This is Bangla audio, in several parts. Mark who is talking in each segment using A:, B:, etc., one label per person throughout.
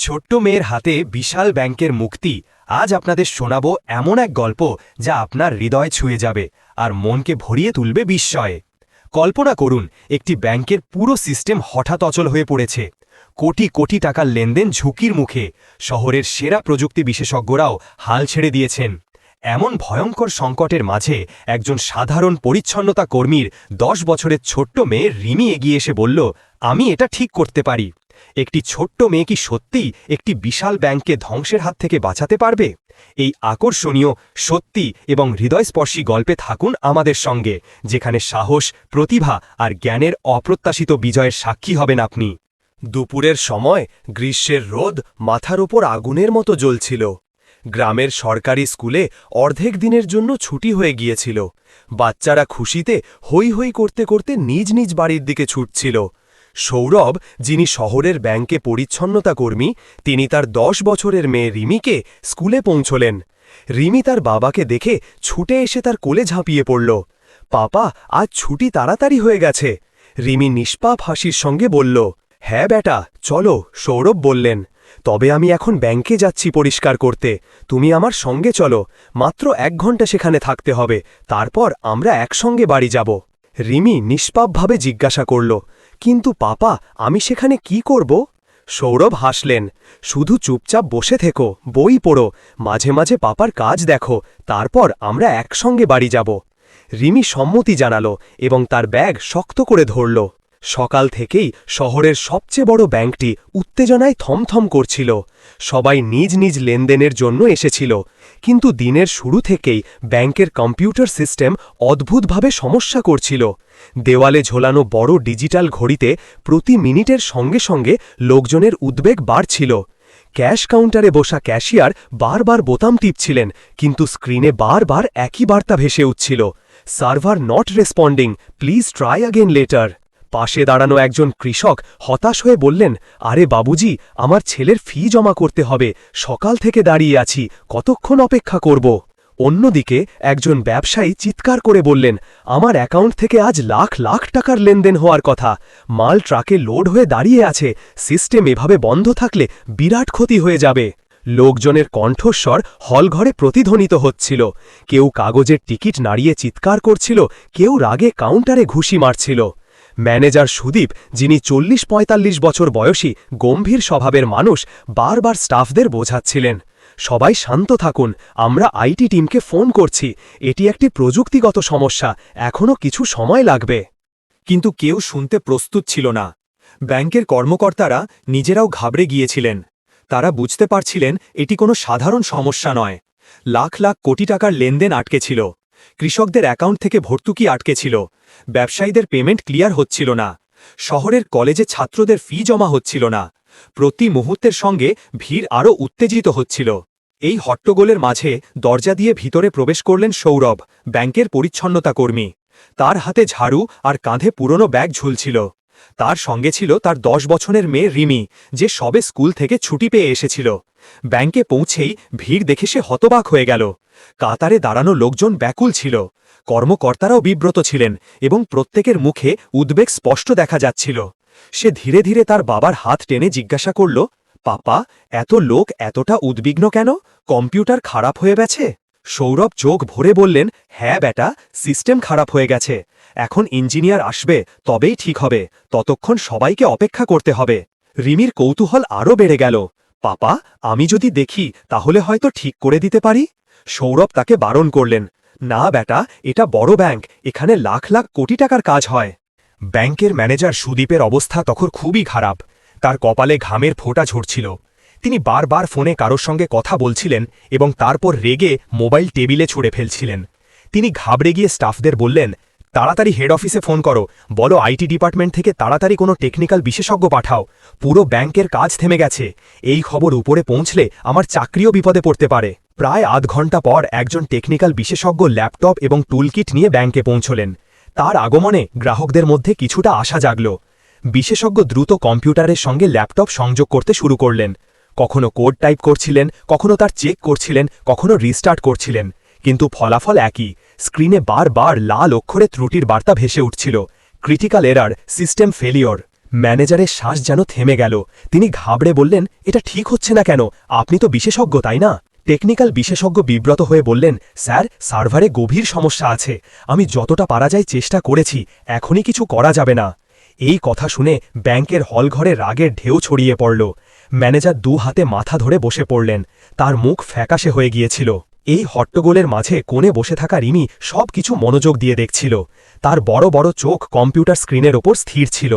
A: ছোট্ট মেয়ের হাতে বিশাল ব্যাংকের মুক্তি, আজ আপনাদের শোনাবো এমন এক গল্প যা আপনার হৃদয় ছুঁয়ে যাবে আর মনকে ভরিয়ে তুলবে বিস্ময়ে। কল্পনা করুন, একটি ব্যাংকের পুরো সিস্টেম হঠাৎ অচল হয়ে পড়েছে। কোটি কোটি টাকার লেনদেন ঝুঁকির মুখে, শহরের সেরা প্রযুক্তি বিশেষজ্ঞরাও হাল ছেড়ে দিয়েছেন। এমন ভয়ঙ্কর সংকটের মাঝে একজন সাধারণ পরিচ্ছন্নতা কর্মীর দশ বছরের ছোট্ট মেয়ে রিমি এগিয়ে এসে বলল, আমি এটা ঠিক করতে পারি। একটি ছোট্ট মেয়ে কি সত্যিই একটি বিশাল ব্যাংককে ধ্বংসের হাত থেকে বাঁচাতে পারবে? এই আকর্ষণীয়, সত্যি এবং হৃদয়স্পর্শী গল্পে থাকুন আমাদের সঙ্গে, যেখানে সাহস, প্রতিভা আর জ্ঞানের অপ্রত্যাশিত বিজয়ের সাক্ষী হবেন আপনি। দুপুরের সময় গ্রীষ্মের রোদ মাথার ওপর আগুনের মতো জ্বলছিল। গ্রামের সরকারি স্কুলে অর্ধেক দিনের জন্য ছুটি হয়ে গিয়েছিল। বাচ্চারা খুশিতে হৈ হৈ করতে করতে নিজ নিজ বাড়ির দিকে ছুটছিল। সৌরভ, যিনি শহরের ব্যাংকে পরিচ্ছন্নতা কর্মী, তিনি তার দশ বছরের মেয়ে রিমিকে স্কুলে পৌঁছলেন। রিমি তার বাবাকে দেখে ছুটে এসে তার কোলে ঝাঁপিয়ে পড়ল। পাপা, আজ ছুটি তাড়াতাড়ি হয়ে গেছে। রিমি নিষ্পাপ হাসির সঙ্গে বলল হ্যাঁ বেটা, চলো, সৌরভ বললেন। তবে আমি এখন ব্যাংকে যাচ্ছি পরিষ্কার করতে। তুমি আমার সঙ্গে চলো, মাত্র এক ঘণ্টা সেখানে থাকতে হবে, তারপর আমরা একসঙ্গে বাড়ি যাব। রিমি নিষ্পাপভাবে জিজ্ঞাসা করল কিন্তু পাপা, আমি সেখানে কি করব? সৌরভ হাসলেন, শুধু চুপচাপ বসে থেকো, বই পড়ো, মাঝে মাঝে পাপার কাজ দেখো, তারপর আমরা একসঙ্গে বাড়ি যাব। রিমি সম্মতি জানালো এবং তার ব্যাগ শক্ত করে ধরল। সকাল থেকেই শহরের সবচেয়ে বড় ব্যাংকটি উত্তেজনায় থমথম করছিল। সবাই নিজ নিজ লেনদেনের জন্য এসেছিল। কিন্তু দিনের শুরু থেকেই ব্যাংকের কম্পিউটার সিস্টেম অদ্ভুতভাবে সমস্যা করছিল। দেওয়ালে ঝোলানো বড় ডিজিটাল ঘড়িতে প্রতি মিনিটের সঙ্গে সঙ্গে লোকজনের উদ্বেগ বাড়ছিল। ক্যাশ কাউন্টারে বসা ক্যাশিয়ার বারবার বোতাম টিপছিলেন, কিন্তু স্ক্রিনে বারবার একই বার্তা ভেসে উঠছিল, server not responding, please try again later. পাশে দাঁড়ানো একজন কৃষক হতাশ হয়ে বললেন, আরে বাবুজি, আমার ছেলের ফি জমা করতে হবে, সকাল থেকে দাঁড়িয়ে আছি, কতক্ষণ অপেক্ষা করব? অন্যদিকে একজন ব্যবসায়ী চিৎকার করে বললেন, আমার অ্যাকাউন্ট থেকে আজ লাখ লাখ টাকার লেনদেন হওয়ার কথা, মাল ট্রাকে লোড হয়ে দাঁড়িয়ে আছে, সিস্টেম এভাবে বন্ধ থাকলে বিরাট ক্ষতি হয়ে যাবে। লোকজনের কণ্ঠস্বর হলঘরে প্রতিধ্বনিত হচ্ছিল, কেউ কাগজের টিকিট নাড়িয়ে চিৎকার করছিল, কেউ রাগে কাউন্টারে ঘুষি মারছিল। ম্যানেজার সুদীপ, যিনি চল্লিশ পঁয়তাল্লিশ বছর বয়সী, গম্ভীর স্বভাবের মানুষ, বারবার স্টাফদের বোঝাচ্ছিলেন। সবাই শান্ত থাকুন, আমরা আইটি টিমকে ফোন করছি, এটি একটি প্রযুক্তিগত সমস্যা, এখনও কিছু সময় লাগবে। কিন্তু কেউ শুনতে প্রস্তুত ছিল না। ব্যাংকের কর্মকর্তারা নিজেরাও ঘাবড়ে গিয়েছিলেন। তারা বুঝতে পারছিলেন, এটি কোনো সাধারণ সমস্যা নয়। লাখ লাখ কোটি টাকার লেনদেন আটকে ছিল। কৃষকদের অ্যাকাউন্ট থেকে ভর্তুকি আটকে ছিল ব্যবসায়ীদের পেমেন্ট ক্লিয়ার হচ্ছিল না। শহরের কলেজে ছাত্রদের ফি জমা হচ্ছিল না। প্রতি মুহূর্তের সঙ্গে ভিড় আরও উত্তেজিত হচ্ছিল। এই হট্টগোলের মাঝে দরজা দিয়ে ভিতরে প্রবেশ করলেন সৌরভ, ব্যাংকের পরিচ্ছন্নতা কর্মী। তার হাতে ঝাড়ু আর কাঁধে পুরনো ব্যাগ ঝুলছিল। তার সঙ্গে ছিল তার দশ বছরের মেয়ে রিমি, যে সবে স্কুল থেকে ছুটি পেয়ে এসেছিল। ব্যাংকে পৌঁছেই ভিড় দেখে সে হতবাক হয়ে গেল। কাতারে দাঁড়ানো লোকজন ব্যাকুল ছিল। কর্মকর্তারাও বিব্রত ছিলেন এবং প্রত্যেকের মুখে উদ্বেগ স্পষ্ট দেখা যাচ্ছিল। সে ধীরে ধীরে তার বাবার হাত টেনে জিজ্ঞাসা করল, পাপা, এত লোক এতটা উদ্বিগ্ন কেন? কম্পিউটার খারাপ হয়ে গেছে? সৌরভ চোখ ভরে বললেন হ্যাঁ বেটা, সিস্টেম খারাপ হয়ে গেছে। এখন ইঞ্জিনিয়ার আসবে, তবেই ঠিক হবে। ততক্ষণ সবাইকে অপেক্ষা করতে হবে। রিমির কৌতূহল আরও বেড়ে গেল। পাপা, আমি যদি দেখি, তাহলে হয়তো ঠিক করে দিতে পারি? সৌরভ তাকে বারণ করলেন। না বেটা, এটা বড় ব্যাংক, এখানে লাখ লাখ কোটি টাকার কাজ হয়। ব্যাংকের ম্যানেজার সুদীপের অবস্থা তখন খুবই খারাপ। তার কপালে ঘামের ফোঁটা ঝরছিল। তিনি বারবার ফোনে কারোর সঙ্গে কথা বলছিলেন এবং তারপর রেগে মোবাইল টেবিলে ছুড়ে ফেলছিলেন। তিনি ঘাবড়ে গিয়ে স্টাফদের বললেন তাড়াতাড়ি হেড অফিসে ফোন করো। বলো আইটি ডিপার্টমেন্ট থেকে তাড়াতাড়ি কোনো টেকনিক্যাল বিশেষজ্ঞ পাঠাও। পুরো ব্যাংকের কাজ থেমে গেছে। এই খবর উপরে পৌঁছলে আমার চাকরিও বিপদে পড়তে পারে। প্রায় আধ ঘণ্টা পর একজন টেকনিক্যাল বিশেষজ্ঞ ল্যাপটপ এবং টুলকিট নিয়ে ব্যাংকে পৌঁছলেন। তার আগমনে গ্রাহকদের মধ্যে কিছুটা আশা জাগল। বিশেষজ্ঞ দ্রুত কম্পিউটারের সঙ্গে ল্যাপটপ সংযোগ করতে শুরু করলেন। কখনো কোড টাইপ করছিলেন, কখনো তার চেক করছিলেন, কখনো রিস্টার্ট করছিলেন। কিন্তু ফলাফল একই। স্ক্রিনে বারবার লাল অক্ষরে ত্রুটির বার্তা ভেসে উঠছিল। ক্রিটিক্যাল এরার সিস্টেম ফেলিওর ম্যানেজারের শ্বাস যেন থেমে গেল। তিনি ঘাবড়ে বললেন, এটা ঠিক হচ্ছে না কেন? আপনি তো বিশেষজ্ঞ, তাই না? টেকনিক্যাল বিশেষজ্ঞ বিব্রত হয়ে বললেন, স্যার, সার্ভারে গভীর সমস্যা আছে। আমি যতটা পারা যায় চেষ্টা করেছি, এখনই কিছু করা যাবে না। এই কথা শুনে ব্যাংকের হলঘরে রাগের ঢেউ ছড়িয়ে পড়ল। ম্যানেজার দু হাতে মাথা ধরে বসে পড়লেন। তার মুখ ফ্যাকাশে হয়ে গিয়েছিল। এই হট্টগোলের মাঝে কোণে বসে থাকা রিমি সব কিছু মনোযোগ দিয়ে দেখছিল। তার বড় বড় চোখ কম্পিউটার স্ক্রিনের ওপর স্থির ছিল।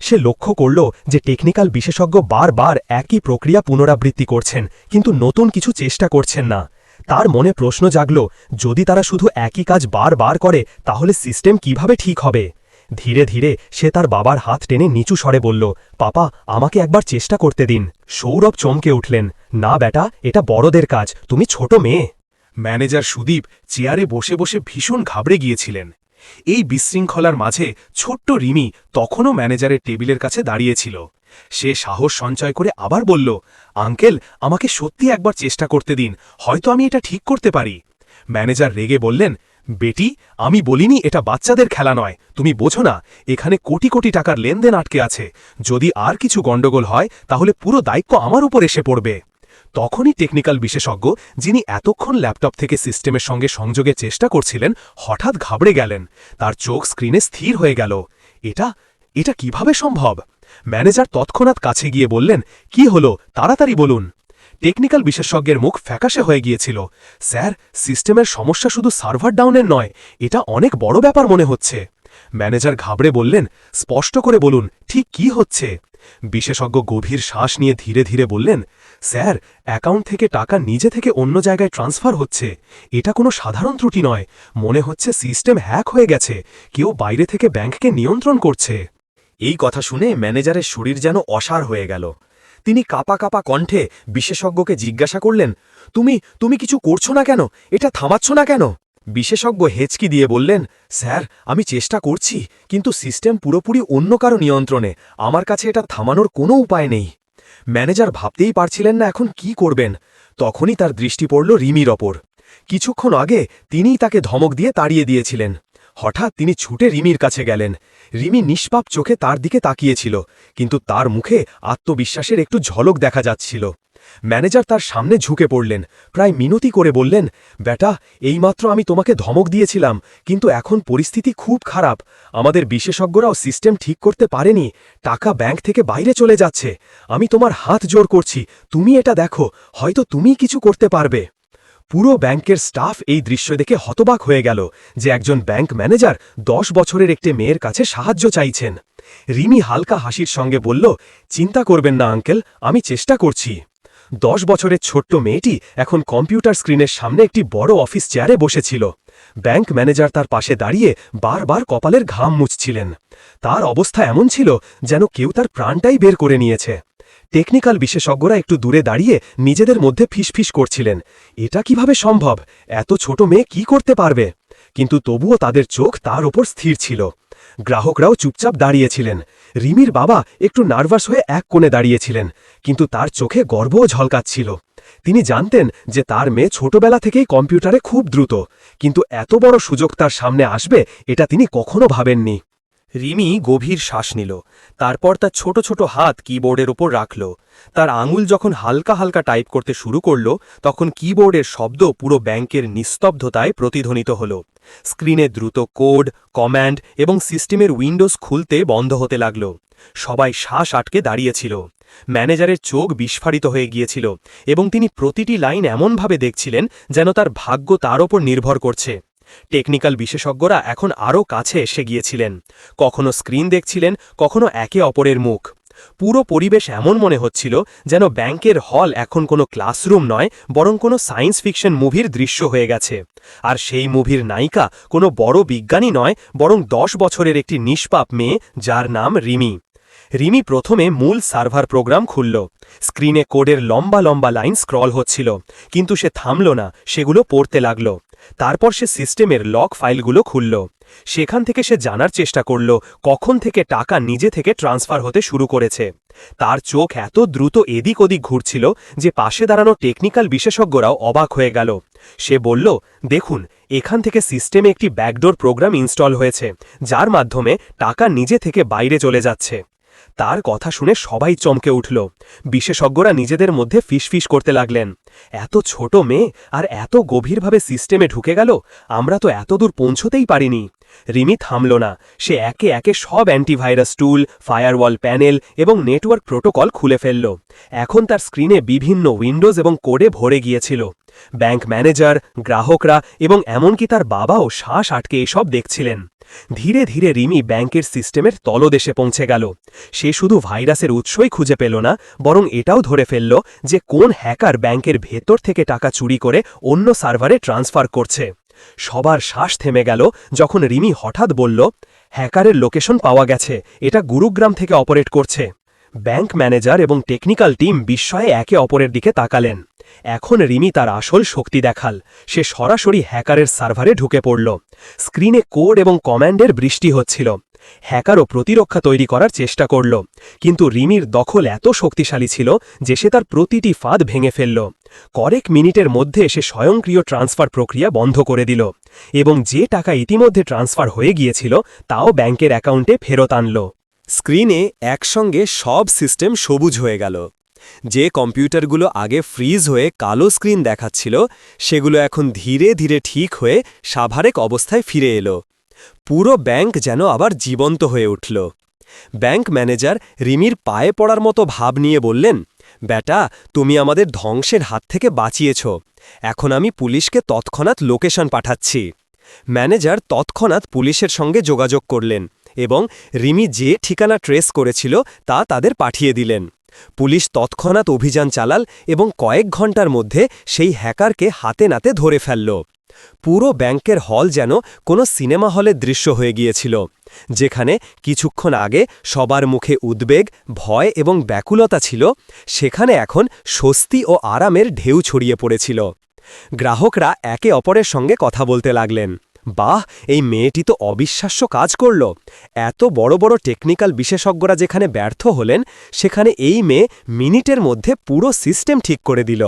A: সে লক্ষ্য করল যে টেকনিক্যাল বিশেষজ্ঞ বারবার একই প্রক্রিয়া পুনরাবৃত্তি করছেন, কিন্তু নতুন কিছু চেষ্টা করছেন না। তার মনে প্রশ্ন জাগল, যদি তারা শুধু একই কাজ বারবার করে, তাহলে সিস্টেম কীভাবে ঠিক হবে? ধীরে ধীরে সে তার বাবার হাত টেনে নিচু স্বরে বলল, পাপা, আমাকে একবার চেষ্টা করতে দিন। সৌরভ চমকে উঠলেন, না বেটা এটা বড়দের কাজ, তুমি ছোট মেয়ে। ম্যানেজার সুদীপ চেয়ারে বসে বসে ভীষণ ঘাবড়ে গিয়েছিলেন। এই বিশৃঙ্খলার মাঝে ছোট্ট রিমি তখনও ম্যানেজারের টেবিলের কাছে দাঁড়িয়েছিল। সে সাহস সঞ্চয় করে আবার বলল, আঙ্কেল, আমাকে সত্যি একবার চেষ্টা করতে দিন, হয়তো আমি এটা ঠিক করতে পারি। ম্যানেজার রেগে বললেন, বেটি, আমি বলিনি এটা বাচ্চাদের খেলা নয়, তুমি বোঝো না, এখানে কোটি কোটি টাকার লেনদেন আটকে আছে। যদি আর কিছু গণ্ডগোল হয়, তাহলে পুরো দায়িত্ব আমার উপর এসে পড়বে। তখনই টেকনিক্যাল বিশেষজ্ঞ, যিনি এতক্ষণ ল্যাপটপ থেকে সিস্টেমের সঙ্গে সংযোগের চেষ্টা করছিলেন, হঠাৎ ঘাবড়ে গেলেন। তার চোখ স্ক্রিনে স্থির হয়ে গেল। এটা এটা কীভাবে সম্ভব? ম্যানেজার তৎক্ষণাৎ কাছে গিয়ে বললেন, কি হলো? তাড়াতাড়ি বলুন। টেকনিক্যাল বিশেষজ্ঞের মুখ ফ্যাকাশে হয়ে গিয়েছিল। স্যার সিস্টেমের সমস্যা শুধু সার্ভার ডাউনের নয়, এটা অনেক বড় ব্যাপার মনে হচ্ছে। ম্যানেজার ঘাবড়ে বললেন, স্পষ্ট করে বলুন, ঠিক কি হচ্ছে? বিশেষজ্ঞ গভীর শ্বাস নিয়ে ধীরে ধীরে বললেন স্যার, অ্যাকাউন্ট থেকে টাকা নিজে থেকে অন্য জায়গায় ট্রান্সফার হচ্ছে। এটা কোনো সাধারণ ত্রুটি নয়। মনে হচ্ছে সিস্টেম হ্যাক হয়ে গেছে। কেউ বাইরে থেকে ব্যাংককে নিয়ন্ত্রণ করছে। এই কথা শুনে ম্যানেজারের শরীর যেন অসার হয়ে গেল। তিনি কাপা কাপা কণ্ঠে বিশেষজ্ঞকে জিজ্ঞাসা করলেন, তুমি তুমি কিছু করছ না কেন? এটা থামাচ্ছ না কেন? বিশেষজ্ঞ হেচকি দিয়ে বললেন, স্যার, আমি চেষ্টা করছি, কিন্তু সিস্টেম পুরোপুরি অন্য কারও নিয়ন্ত্রণে। আমার কাছে এটা থামানোর কোনো উপায় নেই। ম্যানেজার ভাবতেই পারছিলেন না এখন কি করবেন। তখনই তার দৃষ্টি পড়ল রিমির ওপর। কিছুক্ষণ আগে তিনিই তাকে ধমক দিয়ে তাড়িয়ে দিয়েছিলেন। হঠাৎ তিনি ছুটে রিমির কাছে গেলেন। রিমি নিষ্পাপ চোখে তার দিকে তাকিয়েছিল, কিন্তু তার মুখে আত্মবিশ্বাসের একটু ঝলক দেখা যাচ্ছিল। ম্যানেজার তার সামনে ঝুঁকে পড়লেন। প্রায় মিনতি করে বললেন, বেটা, এইমাত্র আমি তোমাকে ধমক দিয়েছিলাম, কিন্তু এখন পরিস্থিতি খুব খারাপ। আমাদের বিশেষজ্ঞরাও সিস্টেম ঠিক করতে পারেনি। টাকা ব্যাংক থেকে বাইরে চলে যাচ্ছে। আমি তোমার হাত জোর করছি। তুমি এটা দেখো, হয়তো তুমি কিছু করতে পারবে। পুরো ব্যাংকের স্টাফ এই দৃশ্য দেখে হতবাক হয়ে গেল যে একজন ব্যাংক ম্যানেজার দশ বছরের একটি মেয়ের কাছে সাহায্য চাইছেন। রিমি হালকা হাসির সঙ্গে বলল, চিন্তা করবেন না, আঙ্কেল, আমি চেষ্টা করছি। দশ বছরের ছোট্ট মেয়েটি এখন কম্পিউটার স্ক্রিনের সামনে একটি বড় অফিস চেয়ারে বসেছিল। ব্যাংক ম্যানেজার তার পাশে দাঁড়িয়ে বারবার কপালের ঘাম মুছছিলেন। তার অবস্থা এমন ছিল যেন কেউ তার প্রাণটাই বের করে নিয়েছে। টেকনিক্যাল বিশেষজ্ঞরা একটু দূরে দাঁড়িয়ে নিজেদের মধ্যে ফিসফিস করছিলেন। এটা কীভাবে সম্ভব? এত ছোট মেয়ে কি করতে পারবে? কিন্তু তবুও তাদের চোখ তার ওপর স্থির ছিল। গ্রাহকরাও চুপচাপ দাঁড়িয়েছিলেন। রিমির বাবা একটু নার্ভাস হয়ে এক কোণে দাঁড়িয়েছিলেন, কিন্তু তার চোখে গর্বও ঝলকাচ্ছিল। তিনি জানতেন যে তার মেয়ে ছোটবেলা থেকেই কম্পিউটারে খুব দ্রুত, কিন্তু এত বড় সুযোগ তার সামনে আসবে, এটা তিনি কখনো ভাবেননি। রিমি গভীর শ্বাস নিল, তারপর তার ছোট ছোট হাত কিবোর্ডের ওপর রাখল। তার আঙুল যখন হালকা হালকা টাইপ করতে শুরু করল, তখন কিবোর্ডের শব্দ পুরো ব্যাংকের নিস্তব্ধতায় প্রতিধ্বনিত হল। স্ক্রিনে দ্রুত কোড কম্যান্ড এবং সিস্টেমের উইন্ডোজ খুলতে বন্ধ হতে লাগল। সবাই শ্বাস আটকে দাঁড়িয়েছিল। ম্যানেজারের চোখ বিস্ফারিত হয়ে গিয়েছিল এবং তিনি প্রতিটি লাইন এমনভাবে দেখছিলেন যেন তার ভাগ্য তার ওপর নির্ভর করছে। টেকনিক্যাল বিশেষজ্ঞরা এখন আরও কাছে এসে গিয়েছিলেন। কখনো স্ক্রিন দেখছিলেন, কখনো একে অপরের মুখ। পুরো পরিবেশ এমন মনে হচ্ছিল যেন ব্যাংকের হল এখন কোনো ক্লাসরুম নয়, বরং কোনো সায়েন্স ফিকশন মুভির দৃশ্য হয়ে গেছে। আর সেই মুভির নায়িকা কোনো বড় বিজ্ঞানী নয়, বরং দশ বছরের একটি নিষ্পাপ মেয়ে যার নাম রিমি। রিমি প্রথমে মূল সার্ভার প্রোগ্রাম খুলল। স্ক্রিনে কোডের লম্বা লম্বা লাইন স্ক্রল হচ্ছিল, কিন্তু সে থামল না, সেগুলো পড়তে লাগল। তারপর সে সিস্টেমের লক ফাইলগুলো খুলল। সেখান থেকে সে জানার চেষ্টা করল, কখন থেকে টাকা নিজে থেকে ট্রান্সফার হতে শুরু করেছে। তার চোখ এত দ্রুত এদিক ওদিক ঘুরছিল যে পাশে দাঁড়ানো টেকনিক্যাল বিশেষজ্ঞরাও অবাক হয়ে গেল। সে বলল, দেখুন, এখান থেকে সিস্টেমে একটি ব্যাকডোর প্রোগ্রাম ইনস্টল হয়েছে, যার মাধ্যমে টাকা নিজে থেকে বাইরে চলে যাচ্ছে। তার কথা শুনে সবাই চমকে উঠল। বিশেষজ্ঞরা নিজেদের মধ্যে ফিসফিস করতে লাগলেন। এত ছোট মেয়ে আর এত গভীরভাবে সিস্টেমে ঢুকে গেল, আমরা তো এতদূর পৌঁছতেই পারিনি। রিমি থামল না। সে একে একে সব অ্যান্টিভাইরাস টুল, ফায়ারওয়াল প্যানেল এবং নেটওয়ার্ক প্রোটোকল খুলে ফেলল। এখন তার স্ক্রিনে বিভিন্ন উইন্ডোজ এবং কোডে ভরে গিয়েছিল। ব্যাংক ম্যানেজার, গ্রাহকরা এবং এমনকি তার বাবাও শ্বাস আটকে এসব দেখছিলেন। ধীরে ধীরে রিমি ব্যাংকের সিস্টেমের তলদেশে পৌঁছে গেল। সে শুধু ভাইরাসের উৎসই খুঁজে পেল না, বরং এটাও ধরে ফেলল যে কোন হ্যাকার ব্যাংকের ভেতর থেকে টাকা চুরি করে অন্য সার্ভারে ট্রান্সফার করছে। সবার শ্বাস থেমে গেল যখন রিমি হঠাৎ বলল, হ্যাকারের লোকেশন পাওয়া গেছে। এটা গুরুগ্রাম থেকে অপারেট করছে। ব্যাংক ম্যানেজার এবং টেকনিক্যাল টিম বিস্ময়ে একে অপরের দিকে তাকালেন। এখন রিমি তার আসল শক্তি দেখাল। সে সরাসরি হ্যাকারের সার্ভারে ঢুকে পড়ল। স্ক্রিনে কোড এবং কমান্ডের বৃষ্টি হচ্ছিল। হ্যাকারও প্রতিরক্ষা তৈরি করার চেষ্টা করল। কিন্তু রিমির দখল এত শক্তিশালী ছিল যে সে তার প্রতিটি ফাঁদ ভেঙে ফেলল। কয়েক মিনিটের মধ্যে সে স্বয়ংক্রিয় ট্রান্সফার প্রক্রিয়া বন্ধ করে দিল এবং যে টাকা ইতিমধ্যে ট্রান্সফার হয়ে গিয়েছিল তাও ব্যাংকের অ্যাকাউন্টে ফেরত আনল।
B: স্ক্রিনে একসঙ্গে সব সিস্টেম সবুজ হয়ে গেল। যে কম্পিউটারগুলো আগে ফ্রিজ হয়ে কালো স্ক্রিন দেখাচ্ছিল, সেগুলো এখন ধীরে ধীরে ঠিক হয়ে স্বাভাবিক অবস্থায় ফিরে এলো। পুরো ব্যাংক যেন আবার জীবন্ত হয়ে উঠল। ব্যাংক ম্যানেজার রিমির পায়ে পড়ার মতো ভাব নিয়ে বললেন বেটা তুমি আমাদের ধ্বংসের হাত থেকে বাঁচিয়েছ। এখন আমি পুলিশকে তৎক্ষণাৎ লোকেশন পাঠাচ্ছি। ম্যানেজার তৎক্ষণাৎ পুলিশের সঙ্গে যোগাযোগ করলেন এবং রিমি যে ঠিকানা ট্রেস করেছিল তা তাদের পাঠিয়ে দিলেন। পুলিশ তৎক্ষণাৎ অভিযান চালাল এবং কয়েক ঘণ্টার মধ্যে সেই হ্যাকারকে হাতে নাতে ধরে ফেলল। পুরো ব্যাংকের হল যেন কোনো সিনেমা হলের দৃশ্য হয়ে গিয়েছিল, যেখানে কিছুক্ষণ আগে সবার মুখে উদ্বেগ, ভয় এবং ব্যাকুলতা ছিল, সেখানে এখন স্বস্তি ও আরামের ঢেউ ছড়িয়ে পড়েছিল। গ্রাহকরা একে অপরের সঙ্গে কথা বলতে লাগলেন। বাহ, এই মেয়েটি তো অবিশ্বাস্য কাজ করল। এত বড় বড় টেকনিক্যাল বিশেষজ্ঞরা যেখানে ব্যর্থ হলেন, সেখানে এই মেয়ে মিনিটের মধ্যে পুরো সিস্টেম ঠিক করে দিল।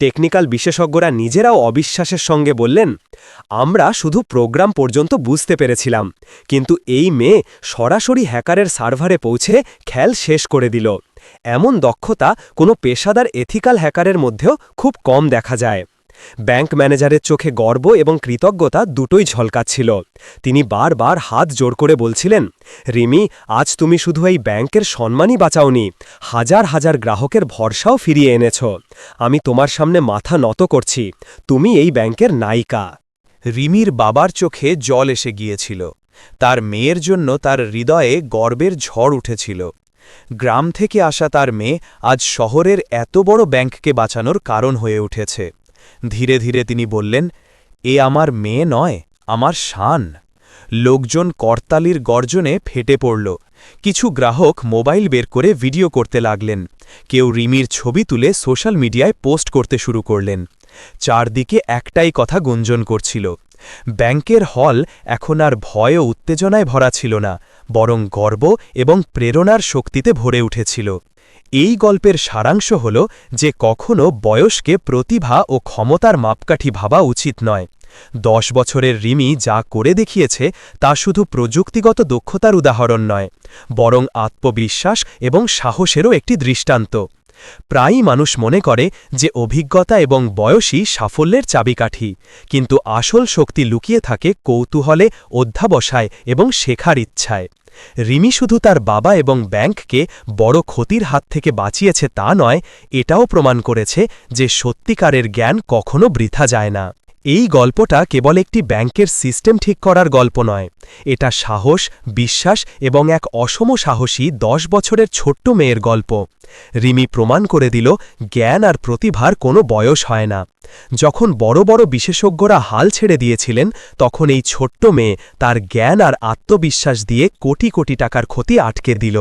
B: টেকনিক্যাল বিশেষজ্ঞরা নিজেরাও অবিশ্বাসের সঙ্গে বললেন, আমরা শুধু প্রোগ্রাম পর্যন্ত বুঝতে পেরেছিলাম, কিন্তু এই মেয়ে সরাসরি হ্যাকারের সার্ভারে পৌঁছে খেল শেষ করে দিল। এমন দক্ষতা কোনো পেশাদার এথিক্যাল হ্যাকারের মধ্যেও খুব কম দেখা যায়। ব্যাংক ম্যানেজারের চোখে গর্ব এবং কৃতজ্ঞতা দুটোই ঝলকাচ্ছিল। তিনি বারবার হাত জোর করে বলছিলেন, রিমি, আজ তুমি শুধু এই ব্যাংকের সম্মানই বাঁচাওনি, হাজার হাজার গ্রাহকের ভরসাও ফিরিয়ে এনেছ। আমি তোমার সামনে মাথা নত করছি, তুমি এই ব্যাংকের নায়িকা
C: রিমির বাবার চোখে জল এসে গিয়েছিল। তার মেয়ের জন্য তার হৃদয়ে গর্বের ঝড় উঠেছিল। গ্রাম থেকে আসা তার মেয়ে আজ শহরের এত বড় ব্যাংককে বাঁচানোর কারণ হয়ে উঠেছে। ধীরে ধীরে তিনি বললেন, এ আমার মেয়ে নয়, আমার শান। লোকজন করতালির গর্জনে ফেটে পড়ল। কিছু গ্রাহক মোবাইল বের করে ভিডিও করতে লাগলেন। কেউ রিমির ছবি তুলে সোশ্যাল মিডিয়ায় পোস্ট করতে শুরু করলেন। চারদিকে একটাই কথা গুঞ্জন করছিল। ব্যাংকের হল এখন আর ভয় ও উত্তেজনায় ভরা ছিল না, বরং গর্ব এবং প্রেরণার শক্তিতে ভরে উঠেছিল। এই গল্পের সারাংশ হল যে কখনও বয়সকে প্রতিভা ও ক্ষমতার মাপকাঠি ভাবা উচিত নয়। দশ বছরের রিমি যা করে দেখিয়েছে তা শুধু প্রযুক্তিগত দক্ষতার উদাহরণ নয়, বরং আত্মবিশ্বাস এবং সাহসেরও একটি দৃষ্টান্ত। প্রায়ই মানুষ মনে করে যে অভিজ্ঞতা এবং বয়সই সাফল্যের চাবিকাঠি। কিন্তু আসল শক্তি লুকিয়ে থাকে কৌতূহলে, অধ্যাবসায় এবং শেখার ইচ্ছায়। রিমি শুধু তার বাবা এবং ব্যাংককে বড় ক্ষতির হাত থেকে বাঁচিয়েছে তা নয়, এটাও প্রমাণ করেছে যে সত্যিকারের জ্ঞান কখনো বৃথা যায় না। এই গল্পটা কেবল একটি ব্যাংকের সিস্টেম ঠিক করার গল্প নয়। এটা সাহস, বিশ্বাস এবং এক অসম সাহসী দশ বছরের ছোট্ট মেয়ের গল্প। রিমি প্রমাণ করে দিল, জ্ঞান আর প্রতিভার কোনো বয়স হয় না। যখন বড় বড় বিশেষজ্ঞরা হাল ছেড়ে দিয়েছিলেন, তখন এই ছোট্ট মেয়ে তার জ্ঞান আর আত্মবিশ্বাস দিয়ে কোটি কোটি টাকার ক্ষতি আটকে দিল।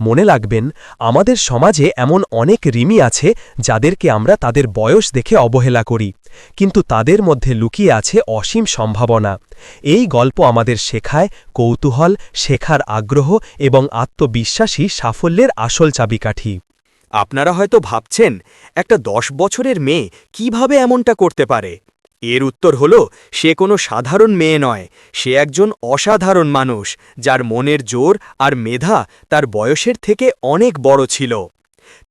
C: মনে লাগবেন আমাদের সমাজে এমন অনেক রিমি আছে যাদেরকে আমরা তাদের বয়স দেখে অবহেলা করি। কিন্তু তাদের মধ্যে লুকিয়ে আছে অসীম সম্ভাবনা। এই গল্প আমাদের শেখায় কৌতূহল, শেখার আগ্রহ এবং আত্মবিশ্বাসী সাফল্যের আসল চাবিকাঠি।
B: আপনারা হয়তো ভাবছেন, একটা দশ বছরের মেয়ে কীভাবে এমনটা করতে পারে? এর উত্তর হল, সে কোনো সাধারণ মেয়ে নয়। সে একজন অসাধারণ মানুষ, যার মনের জোর আর মেধা তার বয়সের থেকে অনেক বড় ছিল।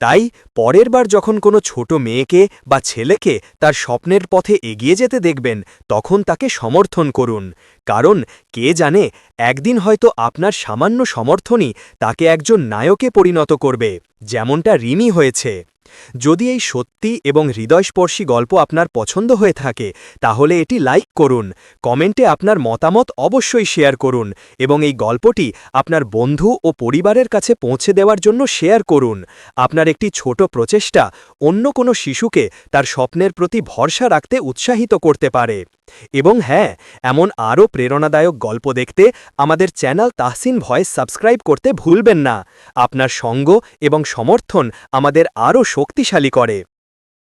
B: তাই পরের বার যখন কোনো ছোট মেয়েকে বা ছেলেকে তার স্বপ্নের পথে এগিয়ে যেতে দেখবেন, তখন তাকে সমর্থন করুন। কারণ কে জানে, একদিন হয়তো আপনার সামান্য সমর্থনই তাকে একজন নায়কে পরিণত করবে, যেমনটা রিমি হয়েছে। যদি এই সত্যি এবং হৃদয়স্পর্শী গল্প আপনার পছন্দ হয়ে থাকে, তাহলে এটি লাইক করুন, কমেন্টে আপনার মতামত অবশ্যই শেয়ার করুন এবং এই গল্পটি আপনার বন্ধু ও পরিবারের কাছে পৌঁছে দেওয়ার জন্য শেয়ার করুন। আপনার একটি ছোট প্রচেষ্টা অন্য কোনো শিশুকে তার স্বপ্নের প্রতি ভরসা রাখতে উৎসাহিত করতে পারে। এবং হ্যাঁ এমন আরও প্রেরণাদায়ক গল্প দেখতে আমাদের চ্যানেল তাহসিন ভয়েস সাবস্ক্রাইব করতে ভুলবেন না। আপনার সঙ্গ এবং সমর্থন আমাদের আরও শক্তিশালী করে।